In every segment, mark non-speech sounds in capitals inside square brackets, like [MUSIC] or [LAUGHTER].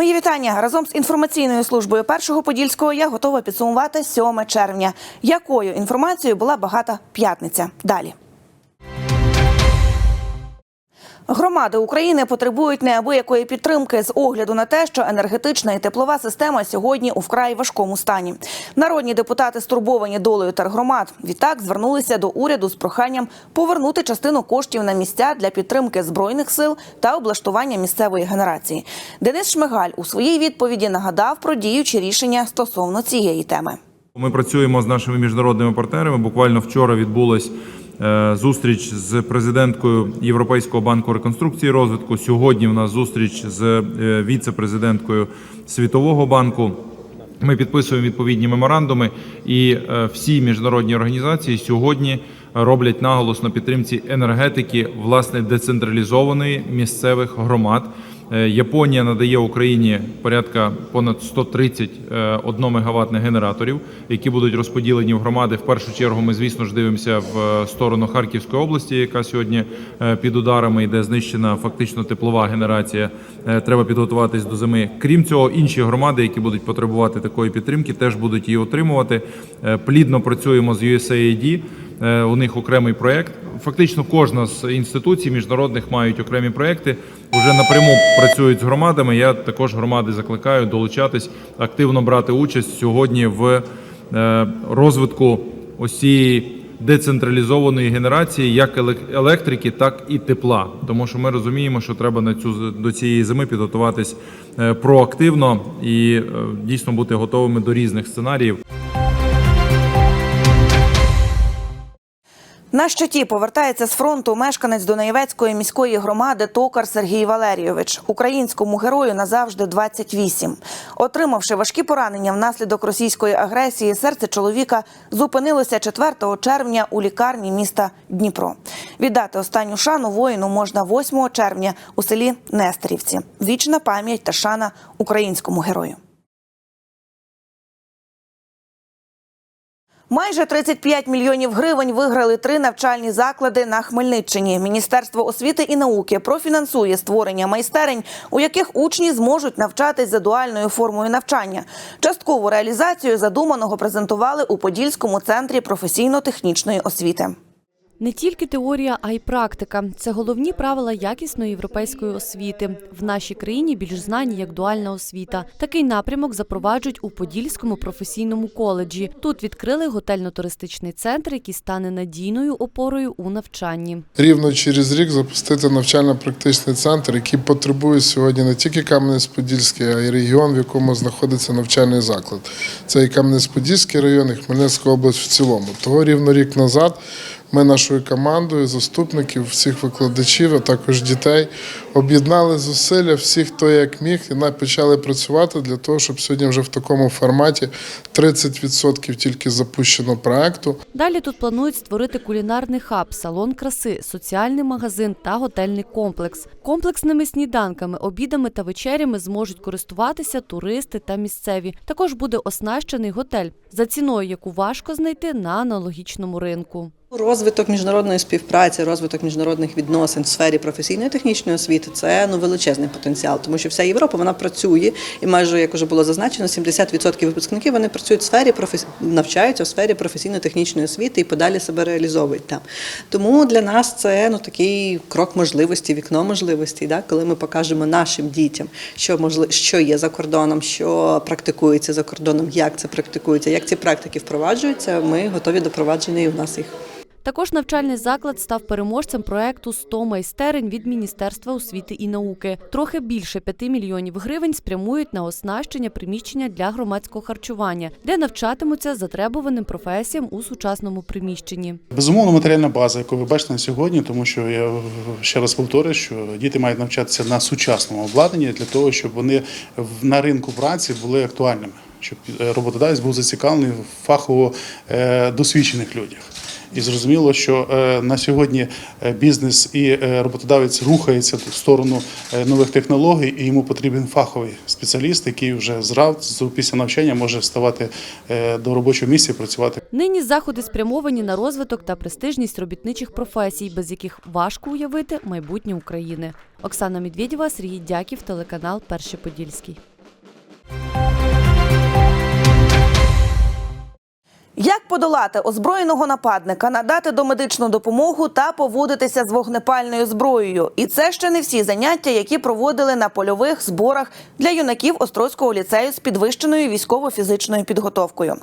Мої вітання разом з інформаційною службою першого подільського. Я готова підсумувати 7 червня. Якою інформацією була багата п'ятниця? Далі. Громади України потребують неабиякої підтримки з огляду на те, що енергетична і теплова система сьогодні у вкрай важкому стані. Народні депутати стурбовані долею тергромад. Відтак звернулися до уряду з проханням повернути частину коштів на місця для підтримки збройних сил та облаштування місцевої генерації. Денис Шмигаль у своїй відповіді нагадав про діючі рішення стосовно цієї теми. Ми працюємо з нашими міжнародними партнерами. Буквально вчора відбулась е, зустріч з президенткою Європейського банку реконструкції і розвитку. Сьогодні в нас зустріч з е, віце-президенткою Світового банку. Ми підписуємо відповідні меморандуми, і е, всі міжнародні організації сьогодні роблять наголос на підтримці енергетики, власне, децентралізованої місцевих громад. Е, Японія надає Україні порядка понад 130 е, 1 генераторів, які будуть розподілені в громади. В першу чергу ми, звісно ж, дивимося в е, сторону Харківської області, яка сьогодні під ударами йде знищена фактично теплова генерація. Треба підготуватись до зими. Крім цього, інші громади, які будуть потребувати такої підтримки, теж будуть її отримувати. Плідно працюємо з USAID. У них окремий проект. Фактично, кожна з інституцій міжнародних мають окремі проекти. Вже напряму працюють з громадами. Я також громади закликаю долучатись, активно брати участь сьогодні в е, розвитку ось цієї децентралізованої генерації, як елек- електрики, так і тепла. Тому що ми розуміємо, що треба на цю до цієї зими підготуватись е, проактивно і е, дійсно бути готовими до різних сценаріїв. На щиті повертається з фронту мешканець Донаєвецької міської громади Токар Сергій Валерійович. Українському герою назавжди 28. Отримавши важкі поранення внаслідок російської агресії, серце чоловіка зупинилося 4 червня у лікарні міста Дніпро. Віддати останню шану воїну можна 8 червня у селі Нестерівці. Вічна пам'ять та шана українському герою. Майже 35 мільйонів гривень виграли три навчальні заклади на Хмельниччині. Міністерство освіти і науки профінансує створення майстерень, у яких учні зможуть навчатись за дуальною формою навчання. Часткову реалізацію задуманого презентували у Подільському центрі професійно-технічної освіти. Не тільки теорія, а й практика це головні правила якісної європейської освіти. В нашій країні більш знані як дуальна освіта. Такий напрямок запроваджують у Подільському професійному коледжі. Тут відкрили готельно-туристичний центр, який стане надійною опорою у навчанні. рівно через рік запустити навчально-практичний центр, який потребує сьогодні не тільки Кам'янець-Подільський, а й регіон, в якому знаходиться навчальний заклад. Це і Кам'янець-Подільський район, і Хмельницька область в цілому. Того рівно рік назад ми нашою командою, заступників, всіх викладачів, а також дітей об'єднали зусилля всіх, хто як міг, і почали працювати для того, щоб сьогодні вже в такому форматі 30% тільки запущено проекту. Далі тут планують створити кулінарний хаб, салон краси, соціальний магазин та готельний комплекс. Комплексними сніданками, обідами та вечерями зможуть користуватися туристи та місцеві. Також буде оснащений готель за ціною, яку важко знайти на аналогічному ринку. Розвиток міжнародної співпраці, розвиток міжнародних відносин в сфері професійної технічної освіти це ну величезний потенціал, тому що вся Європа вона працює, і майже як вже було зазначено, 70% випускників вони працюють в сфері професі... навчаються в сфері професійно-технічної освіти і подалі себе реалізовують там. Тому для нас це ну такий крок можливості, вікно можливостей, да, коли ми покажемо нашим дітям, що можли... що є за кордоном, що практикується за кордоном, як це практикується, як ці практики впроваджуються. Ми готові до провадження і у нас їх. Також навчальний заклад став переможцем проекту «100 майстерень від Міністерства освіти і науки. Трохи більше 5 мільйонів гривень спрямують на оснащення приміщення для громадського харчування, де навчатимуться затребуваним професіям у сучасному приміщенні. Безумовно, матеріальна база, яку ви бачите на сьогодні, тому що я ще раз повторюю, що діти мають навчатися на сучасному обладнанні для того, щоб вони на ринку праці були актуальними, щоб е, роботодавець був зацікавлений в фахово е, досвідчених людях. І зрозуміло, що е, на сьогодні е, бізнес і е, роботодавець рухається в сторону нових технологій, і йому потрібен фаховий спеціаліст, який вже зразу після навчання може вставати е, до робочого місця і працювати Нині заходи спрямовані на розвиток та престижність робітничих професій, без яких важко уявити майбутнє України. Оксана Медведєва, Сергій Дяків, телеканал Перший Подільський. Як подолати озброєного нападника, надати домедичну допомогу та поводитися з вогнепальною зброєю? І це ще не всі заняття, які проводили на польових зборах для юнаків Острозького ліцею з підвищеною військово-фізичною підготовкою.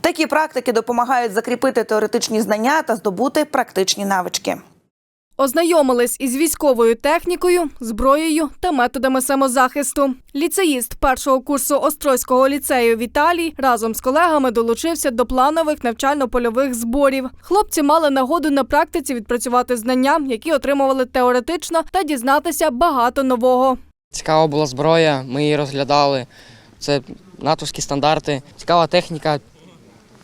Такі практики допомагають закріпити теоретичні знання та здобути практичні навички. Ознайомились із військовою технікою, зброєю та методами самозахисту. Ліцеїст першого курсу Острозького ліцею Віталій разом з колегами долучився до планових навчально-польових зборів. Хлопці мали нагоду на практиці відпрацювати знання, які отримували теоретично, та дізнатися багато нового. Цікава була зброя, ми її розглядали. Це натовські стандарти, цікава техніка,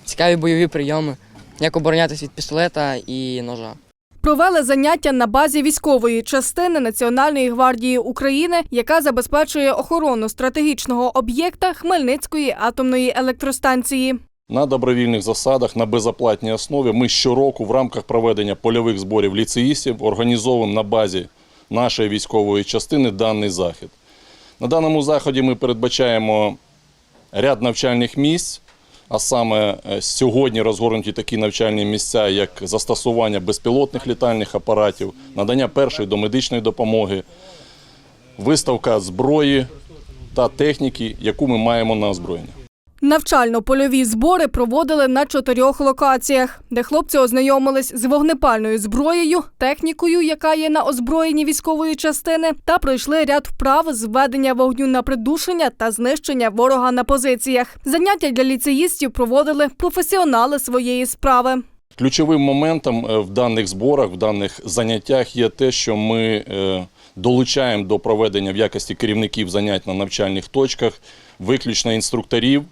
цікаві бойові прийоми, як оборонятися від пістолета і ножа. Провели заняття на базі військової частини Національної гвардії України, яка забезпечує охорону стратегічного об'єкта Хмельницької атомної електростанції. На добровільних засадах на безоплатній основі ми щороку в рамках проведення польових зборів ліцеїстів організовуємо на базі нашої військової частини даний захід. На даному заході ми передбачаємо ряд навчальних місць, а саме е, сьогодні розгорнуті такі навчальні місця, як застосування безпілотних літальних апаратів, надання першої домедичної допомоги, виставка зброї та техніки, яку ми маємо на озброєння. Навчально-польові збори проводили на чотирьох локаціях, де хлопці ознайомились з вогнепальною зброєю, технікою, яка є на озброєнні військової частини, та пройшли ряд вправ з ведення вогню на придушення та знищення ворога на позиціях. Заняття для ліцеїстів проводили професіонали своєї справи. Ключовим моментом е, в даних зборах, в даних заняттях є те, що ми е, долучаємо до проведення в якості керівників занять на навчальних точках виключно інструкторів,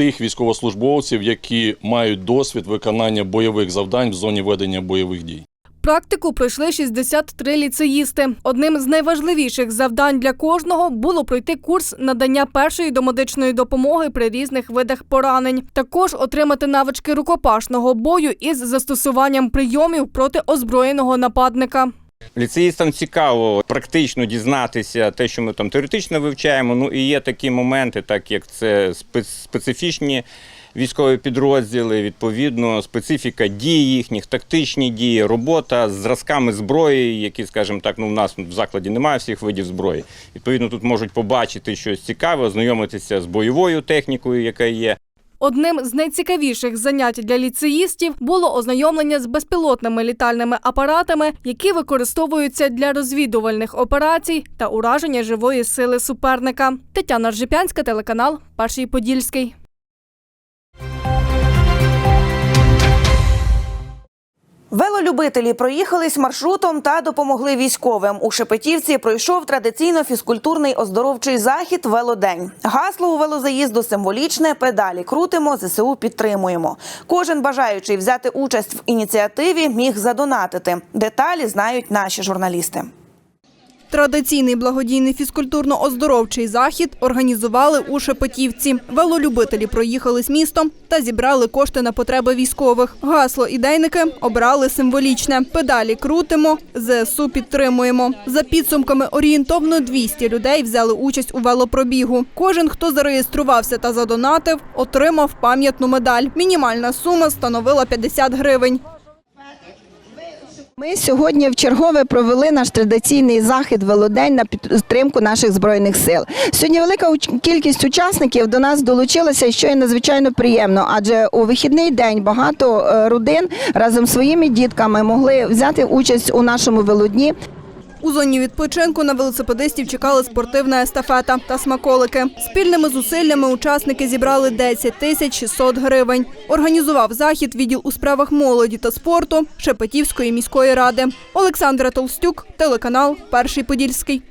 тих військовослужбовців, які мають досвід виконання бойових завдань в зоні ведення бойових дій. Практику пройшли 63 ліцеїсти. Одним з найважливіших завдань для кожного було пройти курс надання першої домедичної допомоги при різних видах поранень. Також отримати навички рукопашного бою із застосуванням прийомів проти озброєного нападника. Ліцеїстам цікаво практично дізнатися те, що ми там теоретично вивчаємо. Ну і є такі моменти, так як це спе- специфічні військові підрозділи, відповідно, специфіка дій їхніх, тактичні дії, робота з зразками зброї, які, скажімо так, ну в нас в закладі немає всіх видів зброї. Відповідно, тут можуть побачити щось цікаве, ознайомитися з бойовою технікою, яка є. Одним з найцікавіших занять для ліцеїстів було ознайомлення з безпілотними літальними апаратами, які використовуються для розвідувальних операцій та ураження живої сили суперника. Тетяна Ржипянська, телеканал Перший Подільський. Велолюбителі проїхались маршрутом та допомогли військовим. У Шепетівці пройшов традиційно фізкультурний оздоровчий захід Велодень. Гасло у велозаїзду символічне. Педалі крутимо, ЗСУ підтримуємо. Кожен бажаючий взяти участь в ініціативі міг задонатити. Деталі знають наші журналісти. Традиційний благодійний фізкультурно-оздоровчий захід організували у Шепетівці. Велолюбителі проїхали з містом та зібрали кошти на потреби військових. Гасло ідейники обрали символічне. Педалі крутимо, ЗСУ підтримуємо. За підсумками орієнтовно 200 людей взяли участь у велопробігу. Кожен, хто зареєструвався та задонатив, отримав пам'ятну медаль. Мінімальна сума становила 50 гривень. Ми сьогодні в чергове провели наш традиційний захід Велодень на підтримку наших збройних сил. Сьогодні велика кількість учасників до нас долучилася, що є надзвичайно приємно, адже у вихідний день багато е, родин разом з своїми дітками могли взяти участь у нашому велодні. У зоні відпочинку на велосипедистів чекали спортивна естафета та смаколики. Спільними зусиллями учасники зібрали 10 тисяч 600 гривень. Організував захід відділ у справах молоді та спорту Шепетівської міської ради. Олександра Толстюк, телеканал Перший Подільський.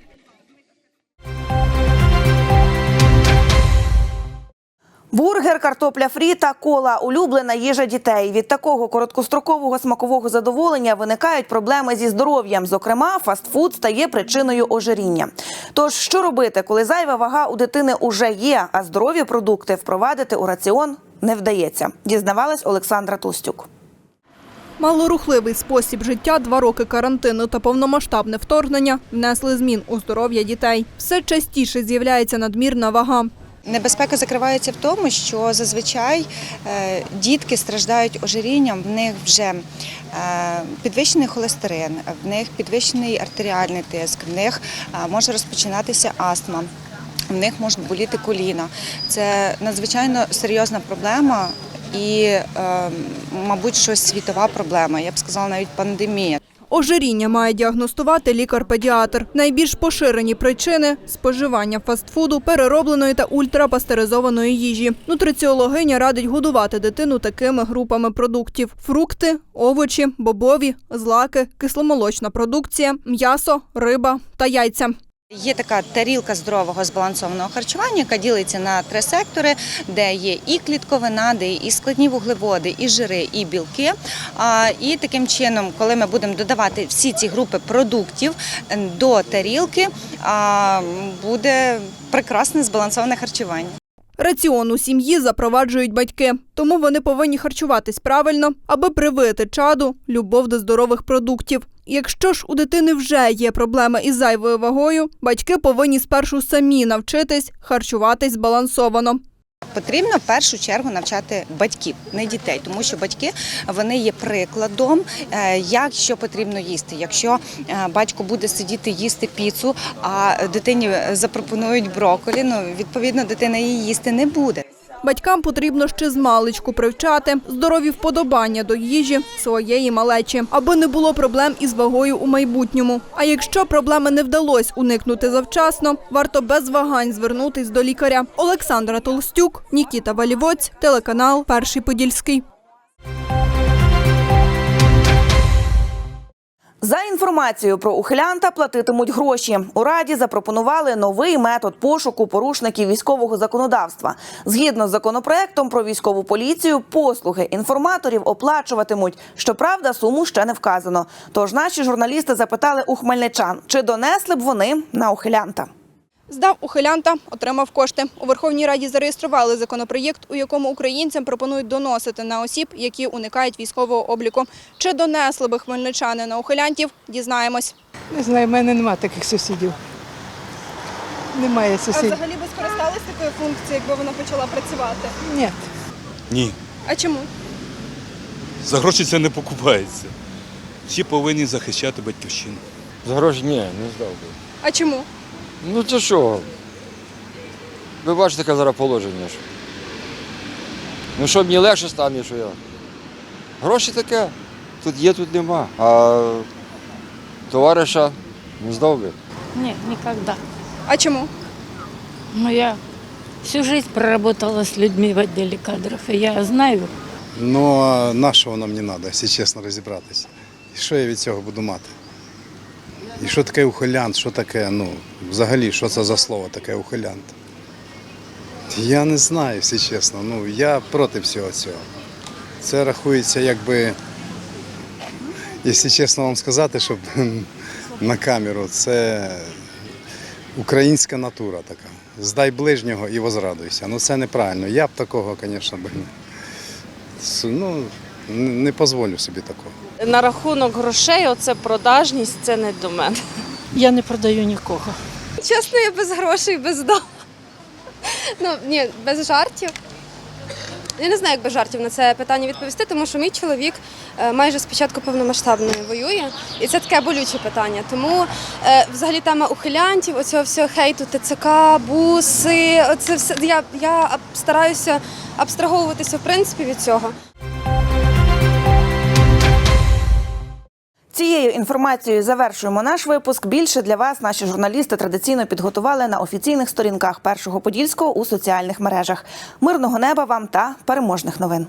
Бургер, картопля фрі та кола улюблена їжа дітей. Від такого короткострокового смакового задоволення виникають проблеми зі здоров'ям. Зокрема, фастфуд стає причиною ожиріння. Тож що робити, коли зайва вага у дитини уже є, а здорові продукти впровадити у раціон не вдається? Дізнавалась Олександра Тустюк. Малорухливий спосіб життя, два роки карантину та повномасштабне вторгнення внесли змін у здоров'я дітей. Все частіше з'являється надмірна вага. Небезпека закривається в тому, що зазвичай е, дітки страждають ожирінням, в них вже е, підвищений холестерин, в них підвищений артеріальний тиск, в них е, може розпочинатися астма. В них можуть боліти коліна. Це надзвичайно серйозна проблема і, мабуть, щось світова проблема. Я б сказала, навіть пандемія. Ожиріння має діагностувати лікар-педіатр. Найбільш поширені причини споживання фастфуду, переробленої та ультрапастеризованої їжі. Нутриціологиня радить годувати дитину такими групами продуктів: фрукти, овочі, бобові, злаки, кисломолочна продукція, м'ясо, риба та яйця. Є така тарілка здорового збалансованого харчування, яка ділиться на три сектори, де є і клітковина, де є і складні вуглеводи, і жири, і білки. І таким чином, коли ми будемо додавати всі ці групи продуктів е, до тарілки, буде прекрасне збалансоване харчування. Раціон у сім'ї запроваджують батьки, тому вони повинні харчуватись правильно, аби привити чаду любов до здорових продуктів. Якщо ж у дитини вже є проблеми із зайвою вагою, батьки повинні спершу самі навчитись харчуватись збалансовано. Потрібно в першу чергу навчати батьків, не дітей, тому що батьки вони є прикладом, е, як що потрібно їсти. Якщо е, батько буде сидіти їсти піцу, а дитині запропонують броколі, ну відповідно дитина її їсти не буде. Батькам потрібно ще з привчати здорові вподобання до їжі своєї малечі, аби не було проблем із вагою у майбутньому. А якщо проблеми не вдалося уникнути завчасно, варто без вагань звернутись до лікаря. Олександра Толстюк, Нікіта Валівоць, телеканал Перший Подільський. За інформацією про ухилянта платитимуть гроші. У раді запропонували новий метод пошуку порушників військового законодавства. Згідно з законопроектом про військову поліцію, послуги інформаторів оплачуватимуть. Щоправда, суму ще не вказано. Тож наші журналісти запитали у хмельничан, чи донесли б вони на ухилянта. Здав ухилянта, отримав кошти. У Верховній Раді зареєстрували законопроєкт, у якому українцям пропонують доносити на осіб, які уникають військового обліку. Чи донесли би хмельничани на ухилянтів? Дізнаємось. Не знаю, в мене немає таких сусідів. Немає сусідів. А взагалі би скористались такою функцією, якби вона почала працювати? Ні. Ні, А чому? за гроші це не покупається. Всі повинні захищати батьківщину. За гроші ні, не здав би. А чому? Ну це що? Ви бачите, яке зараз положення. Що? Ну що мені легше стане, що я. Гроші таке. Тут є, тут нема. А товариша не здав би. Нет, никогда. А чому? Но я всю жизнь проработала с людьми в отделе кадров, и я знаю, Ну а на що воно мені треба, якщо чесно розібратися? І що я від цього буду мати? І що таке ухилянт, що таке, ну, взагалі, що це за слово таке ухилянт? Я не знаю, якщо чесно. Ну, я проти всього цього. Це рахується якби, якщо чесно вам сказати, щоб [LAUGHS] на камеру, це українська натура така. Здай ближнього і возрадуйся. Ну це неправильно. Я б такого, звісно, би Ну, не дозволю собі такого. На рахунок грошей, оце продажність, це не до мене. я не продаю нікого. Чесно, я без грошей, без дому. Ну, ні, без жартів. Я не знаю, як без жартів на це питання відповісти, тому що мій чоловік е, майже з початку повномасштабної воює, і це таке болюче питання. Тому е, взагалі тема ухилянтів, оцього всього хейту, ТЦК, буси, оце все я, я стараюся абстраговуватися в принципі від цього. Цією інформацією завершуємо наш випуск. Більше для вас наші журналісти традиційно підготували на офіційних сторінках першого подільського у соціальних мережах. Мирного неба вам та переможних новин.